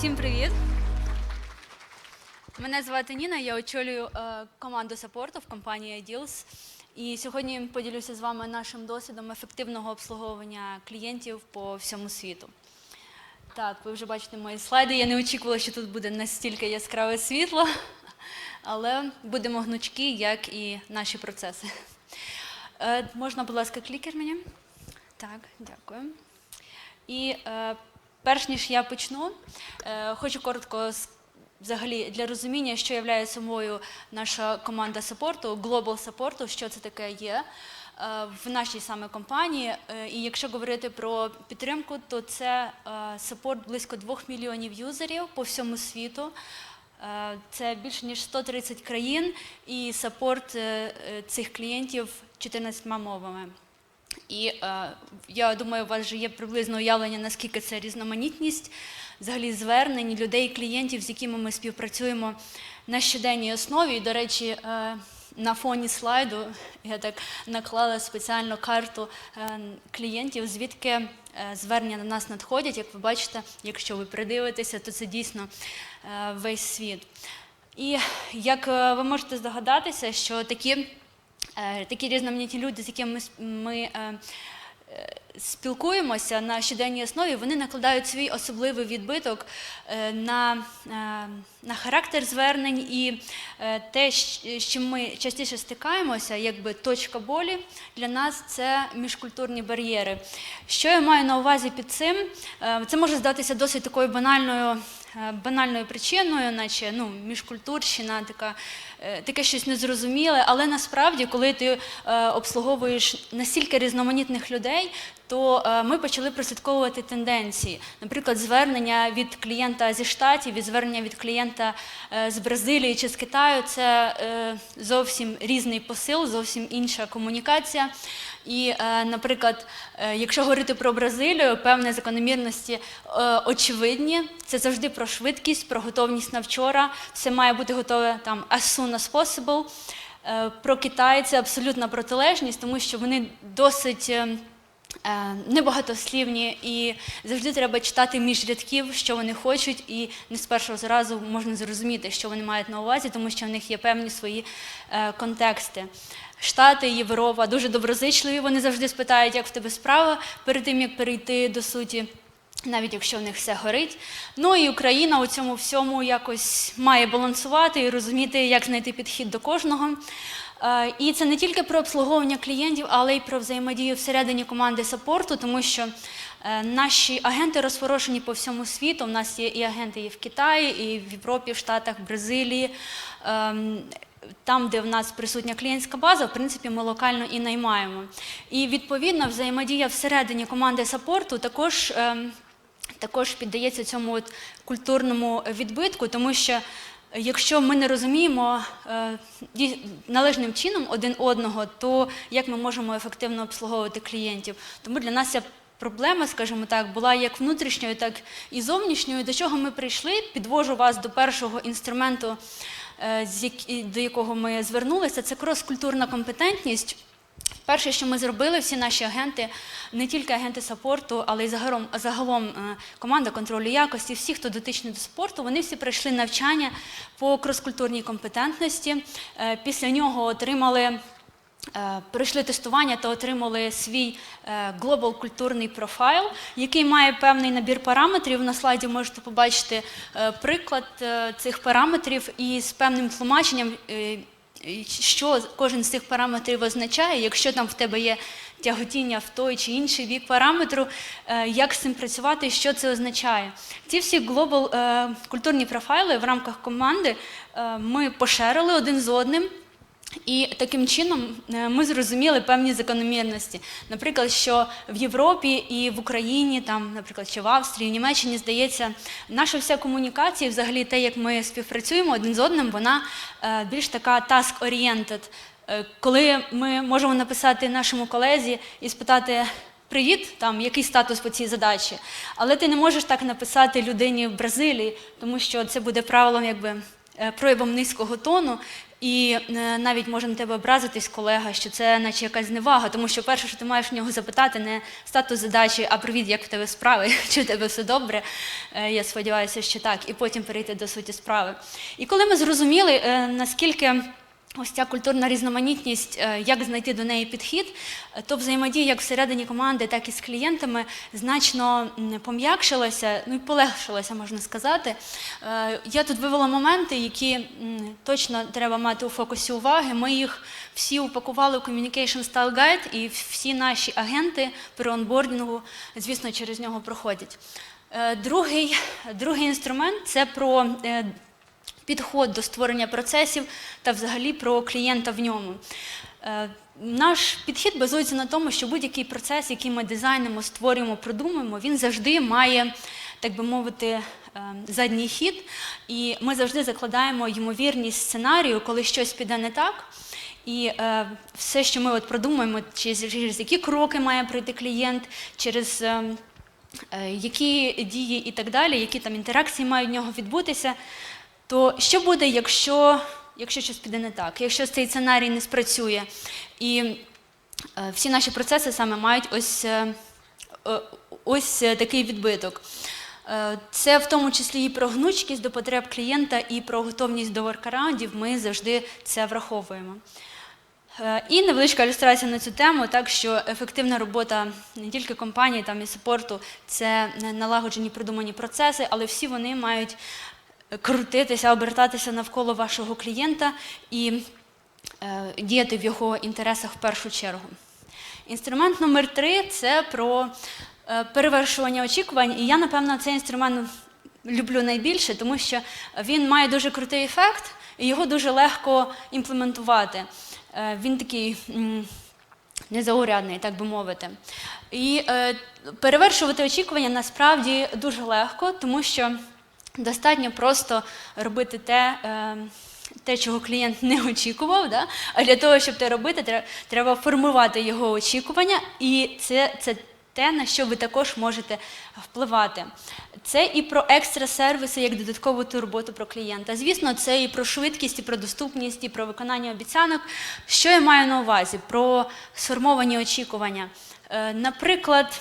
Всім привіт! Мене звати Ніна, я очолюю е, команду саппорту в компанії Ideals. І сьогодні поділюся з вами нашим досвідом ефективного обслуговування клієнтів по всьому світу. Так, ви вже бачите мої слайди. Я не очікувала, що тут буде настільки яскраве світло, але будемо гнучкі, як і наші процеси. Е, можна, будь ласка, клікер мені? Так, дякую. І е, перш ніж я почну, е, хочу коротко взагалі для розуміння, що є собою наша команда саппорту, Global саппорту, що це таке є. е, В нашій саме компанії, Е, і якщо говорити про підтримку, то це саппорт близько 2 мільйонів юзерів по всьому світу. Це більше ніж 130 країн і саппорт цих клієнтів 14 мовами. І е, я думаю, у вас вже є приблизно уявлення, наскільки це різноманітність взагалі звернень людей, клієнтів, з якими ми співпрацюємо на щоденній основі. І, до речі, е, на фоні слайду я так наклала спеціально карту е, клієнтів, звідки е, звернення на нас надходять. Як ви бачите, якщо ви придивитеся, то це дійсно е, весь світ. І як е, ви можете здогадатися, що такі такі різноманітні люди, з якими ми, е, е, спілкуємося на щоденній основі, вони накладають свій особливий відбиток е, на, е, на характер звернень і е, те, з чим ми частіше стикаємося, якби точка болі для нас це міжкультурні бар'єри. Що я маю на увазі під цим? Е, Це може здатися досить такою банальною. Е, Банальною причиною, наче ну, міжкультурщина, така, е, таке щось незрозуміле. Але насправді, коли ти е, обслуговуєш настільки різноманітних людей, то ми почали прослідковувати тенденції. Наприклад, звернення від клієнта зі штатів, від звернення від клієнта з Бразилії чи з Китаю це зовсім різний посил, зовсім інша комунікація. І, е, наприклад, е, якщо говорити про Бразилію, певні закономірності е, очевидні. Це завжди про швидкість, про готовність на вчора. Все має бути готове там as soon as possible. Про Китай це абсолютна протилежність, тому що вони досить. Небагатослівні і завжди треба читати між рядків, що вони хочуть, і не з першого зразу можна зрозуміти, що вони мають на увазі, тому що в них є певні свої контексти. Штати, Європа дуже доброзичливі, вони завжди спитають, як в тебе справа, перед тим як перейти до суті навіть якщо в них все горить. Ну і Україна у цьому всьому якось має балансувати і розуміти, як знайти підхід до кожного. Е, І це не тільки про обслуговування клієнтів, але й про взаємодію всередині команди саппорту, тому що е, наші агенти розпорошені по всьому світу. У нас є і агенти і в Китаї, і в Європі, в Штатах, Бразилії. Там, де в нас присутня клієнтська база, в принципі, ми локально і наймаємо. І відповідно взаємодія всередині команди саппорту також. ем, також піддається цьому от культурному відбитку, тому що е, якщо ми не розуміємо е, належним чином один одного, то як ми можемо ефективно обслуговувати клієнтів? Тому для нас ця проблема, скажімо так, була як внутрішньою, так і зовнішньою. До чого ми прийшли? Підвожу вас до першого інструменту, до якого ми звернулися. Це крос-культурна компетентність. Перше, що ми зробили, всі наші агенти, не тільки агенти сапорту, але й загалом, загалом е, команда контролю якості, всі, хто дотичний до спорту, вони всі пройшли навчання по кроскультурній компетентності. Е, Після нього отримали. Е, Пройшли тестування та отримали свій е, глобал культурний профайл, який має певний набір параметрів. На слайді можете побачити е, приклад цих параметрів і з певним тлумаченням, що кожен з цих параметрів означає, якщо там в тебе є тяготіння в той чи інший бік параметру, як з цим працювати що це означає. Ці всі глобал культурні профайли в рамках команди ми пошерили один з одним. І таким чином е, ми зрозуміли певні закономірності. Наприклад, що в Європі і в Україні, там, наприклад, чи в Австрії, в Німеччині, здається, наша вся комунікація, взагалі те, як ми співпрацюємо один з одним, вона е, більш така task-oriented. Е, Коли ми можемо написати нашому колезі і спитати. Привіт, там який статус по цій задачі, але ти не можеш так написати людині в Бразилії, тому що це буде правилом, якби проявом низького тону, І е, навіть може на тебе образитись колега, що це наче якась зневага, тому що перше, що ти маєш в нього запитати, не статус задачі, а привіт, як в тебе справи, чи в тебе все добре. Е, Я сподіваюся, що так, і потім перейти до суті справи. І коли ми зрозуміли, е, наскільки ось ця культурна різноманітність, е, як знайти до неї підхід, е, то взаємодія як всередині команди, так і з клієнтами значно пом'якшилася, ну і полегшилася, можна сказати. Е, Я тут вивела моменти, які точно треба мати у фокусі уваги. Ми їх всі упакували у Communication Style Guide, і всі наші агенти при онбордінгу, звісно, через нього проходять. Другий, другий інструмент це про підход до створення процесів та взагалі про клієнта в ньому. Е, Наш підхід базується на тому, що будь-який процес, який ми дизайнимо, створюємо, продумуємо, він завжди має, так би мовити, е, задній хід, і ми завжди закладаємо ймовірність сценарію, коли щось піде не так. І е, все, що ми от продумуємо, через, через які кроки має пройти клієнт, через е, е, які дії і так далі, які там інтеракції мають в нього відбутися, то що буде, якщо, якщо щось піде не так, якщо цей сценарій не спрацює? І е, всі наші процеси саме мають ось, е, е, ось такий відбиток. Це в тому числі і про гнучкість до потреб клієнта, і про готовність до воркараундів. Ми завжди це враховуємо. І невеличка ілюстрація на цю тему, так що ефективна робота не тільки компанії там і саппорту це налагоджені продумані процеси, але всі вони мають крутитися, обертатися навколо вашого клієнта і е, діяти в його інтересах в першу чергу. Інструмент номер три це про е, перевершування очікувань. І я, напевно, цей інструмент люблю найбільше, тому що він має дуже крутий ефект, і його дуже легко імплементувати. Е, Він такий незаурядний, так би мовити. І перевершувати очікування насправді дуже легко, тому що достатньо просто робити те. Е, те, чого клієнт не очікував, да? а для того, щоб це робити, треба формувати його очікування, і це, це те, на що ви також можете впливати. Це і про екстра сервіси як додаткову турботу про клієнта. Звісно, це і про швидкість, і про доступність, і про виконання обіцянок. Що я маю на увазі? Про сформовані очікування. Е, Наприклад,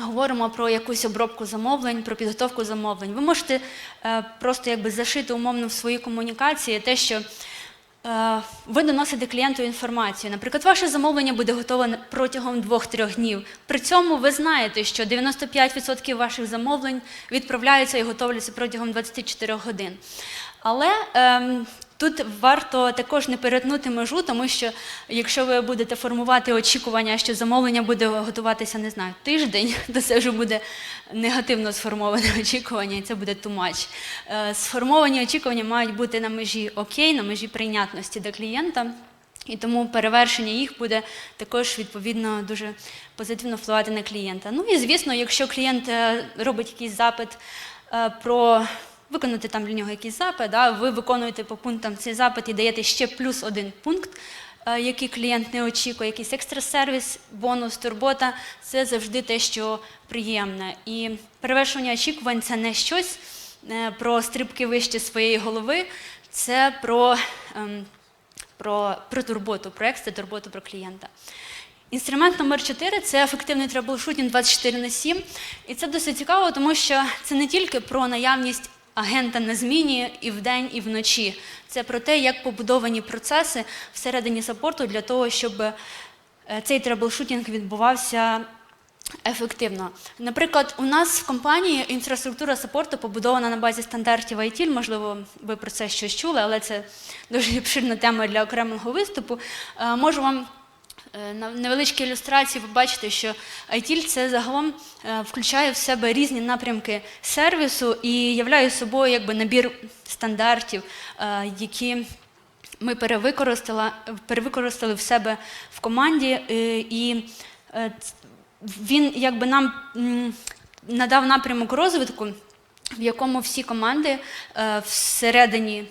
говоримо про якусь обробку замовлень, про підготовку замовлень. Ви можете е, просто якби зашити умовно в свої комунікації те, що е, ви доносите клієнту інформацію. Наприклад, ваше замовлення буде готове протягом 2-3 днів. При цьому ви знаєте, що 95% ваших замовлень відправляються і готовляться протягом 24 годин. Але ем, тут варто також не перетнути межу, тому що якщо ви будете формувати очікування, що замовлення буде готуватися, не знаю, тиждень, то це вже буде негативно сформоване очікування, і це буде much. Е, Сформовані очікування мають бути на межі окей, на межі прийнятності до клієнта. І тому перевершення їх буде також відповідно дуже позитивно впливати на клієнта. Ну і звісно, якщо клієнт е, робить якийсь запит е, про виконати там для нього якийсь запит, да, ви виконуєте по пунктам цей запит і даєте ще плюс один пункт, е, який клієнт не очікує, якийсь екстра сервіс, бонус, турбота це завжди те, що приємне. І перевершення очікувань це не щось е, про стрибки вище своєї голови, це про. ем, про, про турботу, про екстра турботу про клієнта. Інструмент номер 4 це ефективний траблшутінг 24 на 7. І це досить цікаво, тому що це не тільки про наявність агента на зміні і вдень, і вночі. Це про те, як побудовані процеси всередині саппорту для того, щоб е, цей траблшутінг відбувався ефективно. Наприклад, у нас в компанії інфраструктура саппорту побудована на базі стандартів ITIL, можливо, ви про це щось чули, але це дуже обширна тема для окремого виступу. Е, Можу вам на невеличкій ілюстрації побачити, що ITIL це загалом е, включає в себе різні напрямки сервісу і являє собою якби набір стандартів, е, які ми перевикористали, перевикористали в себе в команді, е, і е, він якби нам надав напрямок розвитку, в якому всі команди е, всередині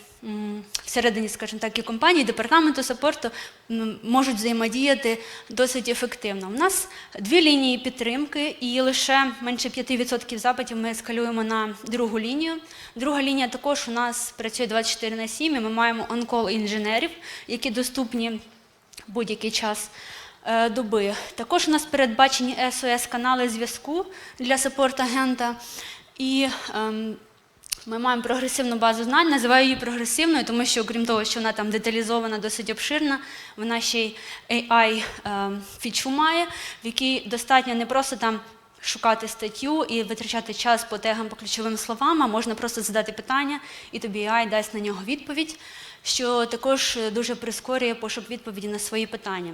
всередині, скажімо так, і компанії, департаменту саппорту м, можуть взаємодіяти досить ефективно. У нас дві лінії підтримки, і лише менше 5% запитів ми ескалюємо на другу лінію. Друга лінія також у нас працює 24 на 7, і ми маємо онкол інженерів, які доступні будь-який час е, доби. Також у нас передбачені СОС-канали зв'язку для саппорт-агента. І ем, ми маємо прогресивну базу знань, називаю її прогресивною, тому що, окрім того, що вона там деталізована, досить обширна, вона ще й AI ем, фічу має, в якій достатньо не просто там шукати статтю і витрачати час по тегам, по ключовим словам, а можна просто задати питання, і тобі AI дасть на нього відповідь, що також е, дуже прискорює пошук відповіді на свої питання.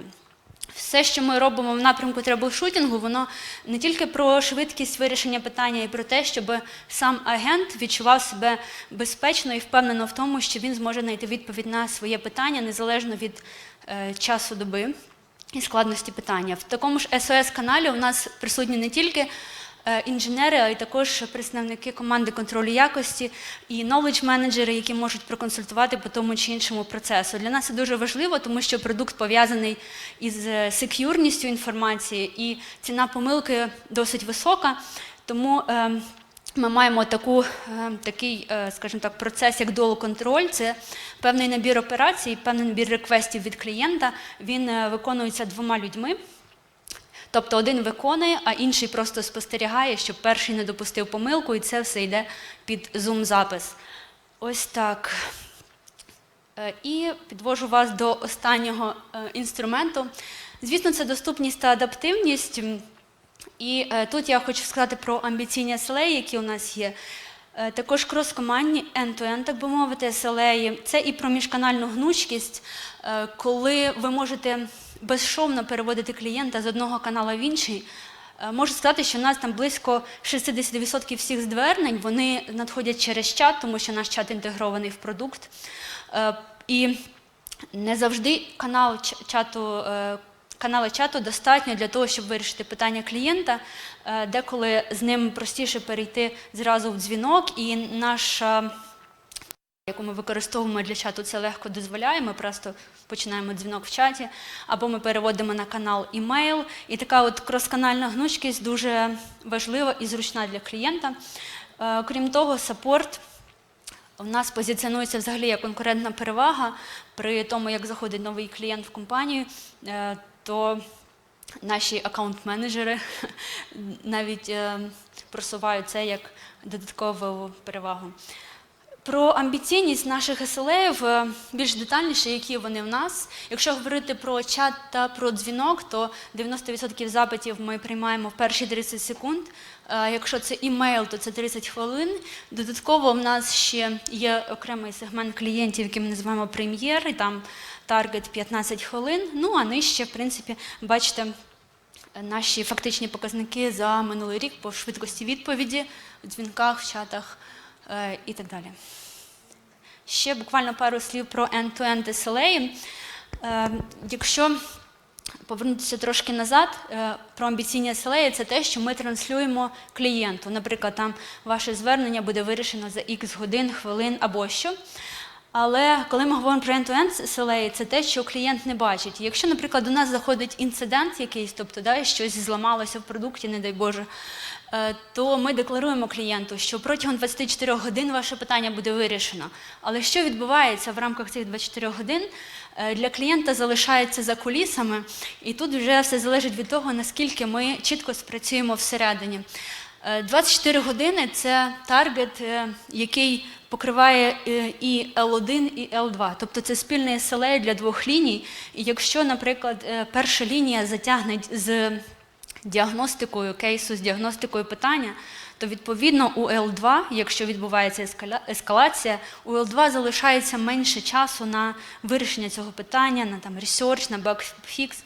Все, що ми робимо в напрямку требл-шутінгу, воно не тільки про швидкість вирішення питання, і про те, щоб сам агент відчував себе безпечно і впевнено в тому, що він зможе знайти відповідь на своє питання незалежно від е, часу доби і складності питання. В такому ж СОС-каналі у нас присутні не тільки інженери, а й також представники команди контролю якості і knowledge менеджери, які можуть проконсультувати по тому чи іншому процесу. Для нас це дуже важливо, тому що продукт пов'язаний із е, сек'юрністю інформації, і ціна помилки досить висока. Тому е, ми маємо таку, е, такий, е, скажімо так, процес, як долу-контроль. Це певний набір операцій, певний набір реквестів від клієнта. Він е, виконується двома людьми. Тобто один виконує, а інший просто спостерігає, щоб перший не допустив помилку, і це все йде під зум-запис. Ось так. Е, І підвожу вас до останнього е, інструменту. Звісно, це доступність та адаптивність. І е, тут я хочу сказати про амбіційні SLA, які у нас є. Також крос-командні end-to-end, так би мовити, SLA. Це і про міжканальну гнучкість, коли ви можете безшовно переводити клієнта з одного каналу в інший. Е, Можу сказати, що у нас там близько 60% всіх звернень вони надходять через чат, тому що наш чат інтегрований в продукт. Е, І не завжди канал чату, е, канали чату достатньо для того, щоб вирішити питання клієнта. Деколи з ним простіше перейти зразу в дзвінок, і наша яку ми використовуємо для чату, це легко дозволяє. Ми просто починаємо дзвінок в чаті, або ми переводимо на канал імейл. І така от кросканальна гнучкість дуже важлива і зручна для клієнта. Е, Крім того, саппорт у нас позиціонується взагалі як конкурентна перевага при тому, як заходить новий клієнт в компанію, е, то наші аккаунт-менеджери навіть е, просувають це як додаткову перевагу. Про амбіційність наших SLA е, більш детальніше, які вони в нас. Якщо говорити про чат та про дзвінок, то 90% запитів ми приймаємо в перші 30 секунд. Е, Якщо це імейл, то це 30 хвилин. Додатково в нас ще є окремий сегмент клієнтів, який ми називаємо прем'єр, і там таргет 15 хвилин. Ну а нижче, в принципі, бачите, наші фактичні показники за минулий рік по швидкості відповіді, в дзвінках, в чатах е, і так далі. Ще буквально пару слів про end-to-end SLA. Е, Якщо повернутися трошки назад, е, про амбіційні SLA – це те, що ми транслюємо клієнту. Наприклад, там ваше звернення буде вирішено за X годин, хвилин або що. Але коли ми говоримо про end-to-end SLA, це те, що клієнт не бачить. Якщо, наприклад, у нас заходить інцидент якийсь, тобто да, щось зламалося в продукті, не дай Боже, то ми декларуємо клієнту, що протягом 24 годин ваше питання буде вирішено. Але що відбувається в рамках цих 24 годин, е, для клієнта залишається за кулісами, і тут вже все залежить від того, наскільки ми чітко спрацюємо всередині. Е, 24 години це таргет, е, який покриває е, і L1, і L2. Тобто це спільний SLA для двох ліній. І якщо, наприклад, е, перша лінія затягне з діагностикою кейсу, з діагностикою питання, то відповідно у L2, якщо відбувається ескалація, у L2 залишається менше часу на вирішення цього питання, на там ресерч, на бекфікс.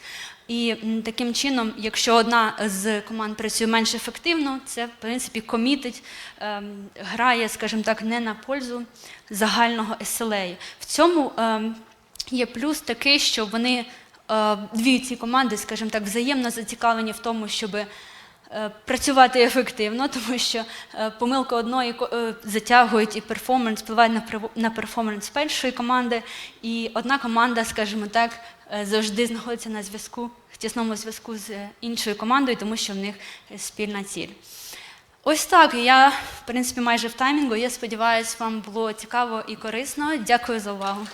І таким чином, якщо одна з команд працює менш ефективно, це в принципі комітить, ем, грає, скажімо так, не на пользу загального SLA. В цьому ем, є плюс такий, що вони дві ці команди, скажімо так, взаємно зацікавлені в тому, щоб е, працювати ефективно, тому що е, помилки одної е, затягують і перформанс, впливають на перформанс першої команди. І одна команда, скажімо так, е, завжди знаходиться на зв'язку, в тісному зв'язку з е, іншою командою, тому що в них е, спільна ціль. Ось так. Я, в принципі, майже в таймінгу. Я сподіваюся, вам було цікаво і корисно. Дякую за увагу.